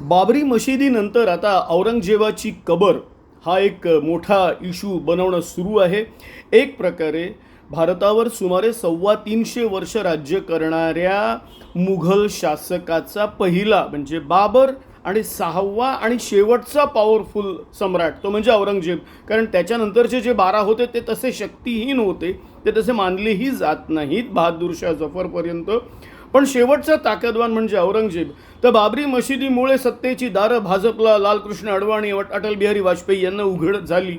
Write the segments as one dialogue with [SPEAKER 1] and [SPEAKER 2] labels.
[SPEAKER 1] बाबरी मशिदीनंतर आता औरंगजेबाची कबर हा एक मोठा इशू बनवणं सुरू आहे. एक प्रकारे भारतावर सुमारे सव्वा तीनशे वर्ष राज्य करणाऱ्या मुघल शासकाचा पहिला म्हणजे बाबर आणि सहावा आणि शेवटचा पॉवरफुल सम्राट तो म्हणजे औरंगजेब. कारण त्याच्यानंतरचे जे बारा होते ते तसे शक्तिहीन होते ते तसे मानलेही जात नाहीत बहादूरशाह जफरपर्यंत. पण शेवटचा ताकदवान म्हणजे औरंगजेब. तर बाबरी मशिदीमुळे सत्तेची दारं भाजपला लालकृष्ण अडवाणी अटल बिहारी वाजपेयी यांना उघड झाली.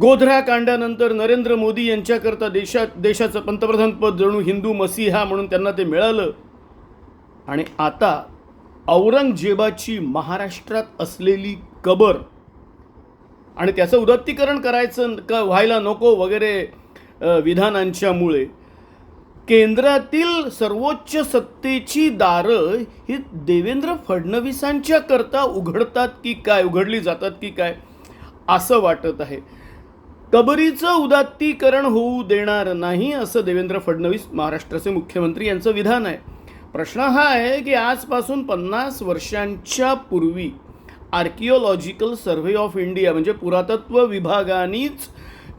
[SPEAKER 1] गोधरा कांडानंतर नरेंद्र मोदी यांच्याकरता देशात देशाचं पंतप्रधानपद जणू हिंदू मसीहा म्हणून त्यांना ते मिळालं. आणि आता औरंगजेबाची महाराष्ट्रात असलेली कबर. आणि त्याचं उदात्तीकरण करायचं क व्हायला नको वगैरे विधानांच्यामुळे. केंद्रातील सर्वोच्च सत्तेची दारं ही देवेंद्र फडणवीसांच्या करता उघडतात की काय उघडली जातात की काय असं वाटत आहे. कबरीचं उदात्तीकरण होऊ देणार नाही असं देवेंद्र फडणवीस महाराष्ट्राचे मुख्यमंत्री यांचं विधान आहे. प्रश्न हा आहे की आजपासून पन्नास वर्षांच्या पूर्वी आर्किओलॉजिकल सर्व्हे ऑफ इंडिया म्हणजे पुरातत्व विभागानेच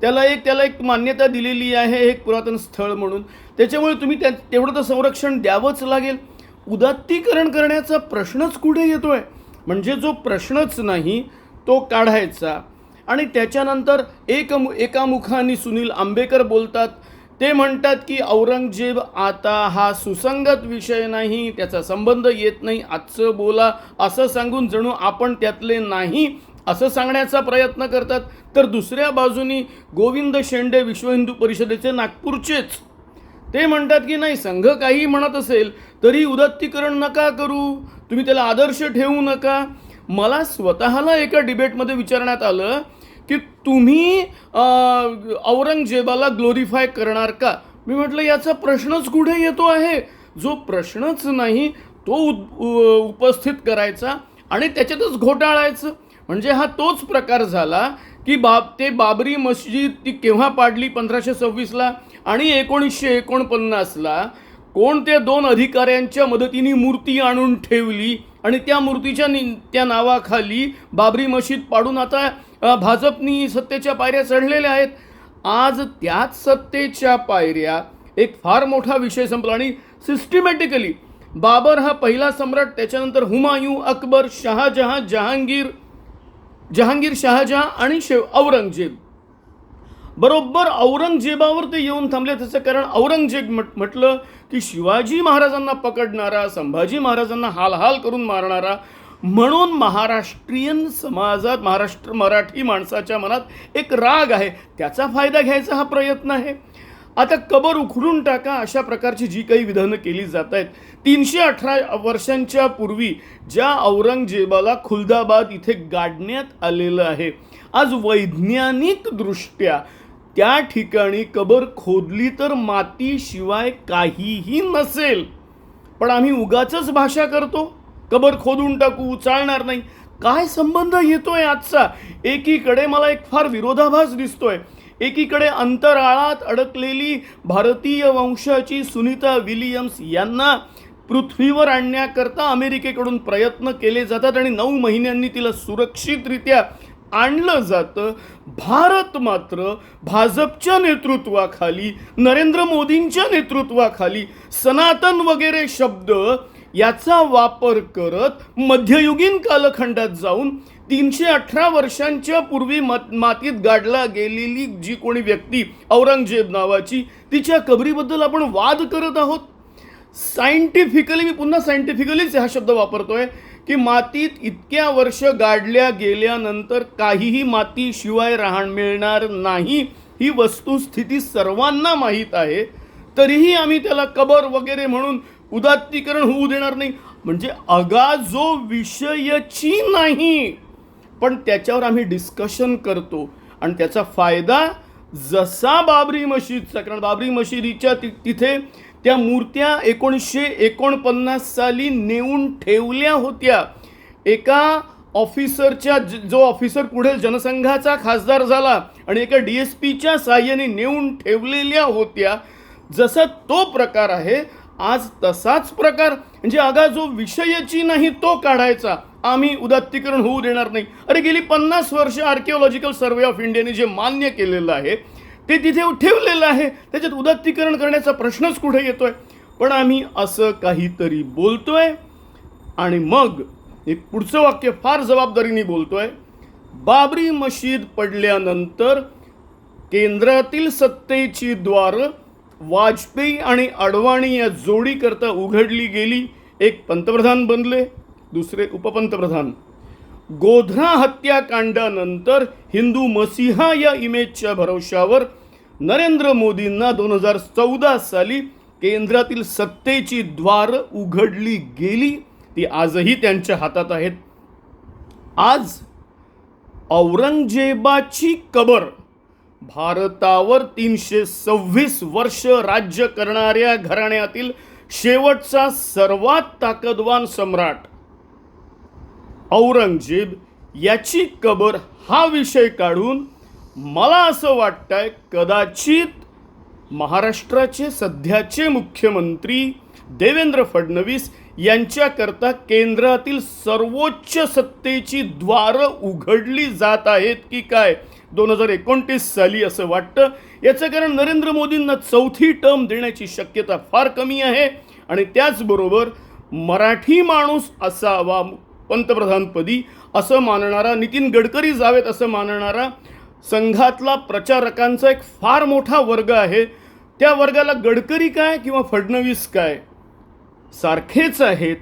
[SPEAKER 1] त्याला एक त्याला एक मान्यता दिलेली आहे एक पुरातन स्थळ म्हणून. त्याच्यामुळे तुम्ही त्या तेवढं तर संरक्षण द्यावंच लागेल. उदात्तीकरण करण्याचा प्रश्नच कुठे येतो आहे म्हणजे जो प्रश्नच नाही तो काढायचा. आणि त्याच्यानंतर एक एका मुखाने सुनील आंबेकर बोलतात ते म्हणतात की औरंगजेब आता हा सुसंगत विषय नाही त्याचा संबंध येत नाही आजचं बोला असं सांगून जणू आपण त्यातले नाही असं सांगण्याचा प्रयत्न करतात. तर दुसऱ्या बाजूनी गोविंद शेंडे विश्व हिंदू परिषदेचे नागपूरचेच. ते म्हणतात की नाही संघ काही म्हणत असेल तरी उदात्तीकरण नका करू. तुम्ही त्याला आदर्श ठेवू नका. मला स्वतःला एका डिबेटमध्ये विचारण्यात आलं तुम्ही औरंगजेबाला ग्लोरीफाय करणार का? मी म्हटलं याचा प्रश्नच कुठे येतो आहे? जो प्रश्नच नाही तो उद- उ- उपस्थित करायचा आणि त्याच्यातच घोटाळायचं. म्हणजे हा तोच प्रकार झाला की बाब ते बाबरी मस्जिद ती केव्हा पाडली पंधराशे सव्वीसला आणि एकोणीसशे एकोणपन्नासला? कोणत्या दोन अधिकाऱ्यांच्या मदतीने मूर्ती आणून ठेवली? आणि त्या मूर्तीच्या नि त्या नावाखाली बाबरी मशीद पाडून आता भाजपनी सत्तेच्या पायऱ्या चढलेल्या आहेत. आज त्याच सत्तेच्या पायऱ्या एक फार मोठा विषय संपला आणि सिस्टमॅटिकली बाबर हा पहिला सम्राट त्याच्यानंतर हुमायूं अकबर शहाजहां जहांगीर जहांगीर शहाजहां आणि शेव औरंगजेब. बरोबर औरंगजेबावर ते येऊन थांबले. त्याचं कारण औरंगजेब म्हट म्हटलं की शिवाजी महाराजांना पकडणारा संभाजी महाराजांना हालहाल करून मारणारा म्हणून महाराष्ट्रीयन समाजात महाराष्ट्र मराठी माणसाच्या मनात एक राग आहे. त्याचा फायदा घ्यायचा हा प्रयत्न आहे. आता कबर उखडून टाका अशा प्रकारची जी काही विधानं केली जात आहेत तीनशे अठरा वर्षांच्या पूर्वी ज्या औरंगजेबाला खुलदाबाद इथे गाडण्यात आलेलं आहे आज वैज्ञानिक दृष्ट्या त्या ठिकाणी कबर खोदली तर मातीशिवाय काहीही नसेल. पण आम्ही उगाच भाषा करतो. कबर खोदून टाकू चालणार नाही. काय संबंध येतोय आजचा? एकीकडे मला एक फार विरोधाभास दिसतोय. एकीकडे अंतराळात अडकलेली भारतीय वंशाची सुनीता विलियम्स यांना पृथ्वीवर आणण्याकरता अमेरिकेकडून प्रयत्न केले जातात आणि नऊ महिन्यांनी तिला सुरक्षितरित्या आणलं जातं. भारत मात्र भाजपच्या नेतृत्वाखाली नरेंद्र मोदींच्या नेतृत्वाखाली सनातन वगैरे शब्द याचा वापर करत मध्ययुगीन कालखंडात जाऊन तीनशे अठरा वर्षांच्या पूर्वी मत मातीत गाडला गेलेली जी कोणी व्यक्ती औरंगजेब नावाची तिच्या कबरीबद्दल आपण वाद करत आहोत. सायंटिफिकली मी पुन्हा सायंटिफिकलीच हा शब्द वापरतोय. की मातीत इतक्या वर्ष गाडल्या गेल्यानंतर काहीही मातीशिवाय राहण मिळणार नाही ही वस्तुस्थिती सर्वांना माहीत आहे. तरीही आम्ही त्याला कबर वगैरे म्हणून उदात्तीकरण होऊ देणार नाही. म्हणजे अगा जो विषयची नाही. पण त्याच्यावर आम्ही डिस्कशन करतो. आणि त्याचा फायदा जसा बाबरी मशीदचा कारण बाबरी मशिदीच्या ति तिथे त्या मूर्त्या एकोणीसशे एकोणपन्नास साली नेऊन ठेवल्या होत्या. एका ऑफिसरच्या जो ऑफिसर पुढे जनसंघाचा खासदार झाला आणि एका डी एस पीच्या साह्याने नेऊन ठेवलेल्या होत्या. जसा तो प्रकार आहे आज तसाच प्रकार. म्हणजे आगा जो विषयाची नाही तो काढायचा. आम्ही उदात्तीकरण होऊ देणार नाही. अरे गेली पन्नास वर्ष आर्किओलॉजिकल सर्वे ऑफ इंडियाने जे मान्य केलेलं आहे ते तिथे ठेवलेलं आहे. त्याच्यात उदात्तीकरण करण्याचा प्रश्नच कुठे येतोय? पण आम्ही असं काहीतरी बोलतोय आणि मग एक पुढचं वाक्य फार जबाबदारीने बोलतोय. बाबरी मशीद पडल्यानंतर केंद्रातील सत्तेची द्वारं वाजपेयी आणि अडवाणी या जोडीकरता उघडली गेली. एक पंतप्रधान बनले दुसरे उपपंतप्रधान. गोधरा हत्याकांडानंतर हिंदू मसिहा या इमेजच्या भरवशावर नरेंद्र मोदींना दोन हजार चौदा साली केंद्रातील सत्तेची द्वार उघडली गेली. ती आजही त्यांच्या हातात आहेत. आज औरंगजेबाची कबर भारतावर तीनशे सव्वीस वर्ष राज्य करणाऱ्या घराण्यातील शेवटचा सर्वात ताकदवान सम्राट औरंगजेब याची कबर हा विषय काढून मला असं वाटतंय कदाचित महाराष्ट्राचे सध्याचे मुख्यमंत्री देवेंद्र फडणवीस यांच्याकरता केंद्रातील सर्वोच्च सत्तेची द्वारं उघडली जात आहेत की काय? दोन हजार एकोणतीस साली असं वाटतं. याचं कारण नरेंद्र मोदींना चौथी टर्म देण्याची शक्यता फार कमी आहे. आणि त्याचबरोबर मराठी माणूस असावा पंतप्रधानपदी असं मानणारा नितीन गडकरी जावेत असं मानणारा संघातला प्रचारकांचा एक फार मोठा वर्ग आहे. त्या वर्गाला गडकरी काय किंवा फडणवीस काय सारखेच आहेत.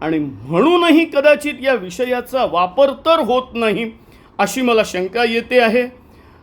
[SPEAKER 1] आणि म्हणूनही कदाचित या विषयाचा वापर तर होत नाही अशी मला शंका येते आहे.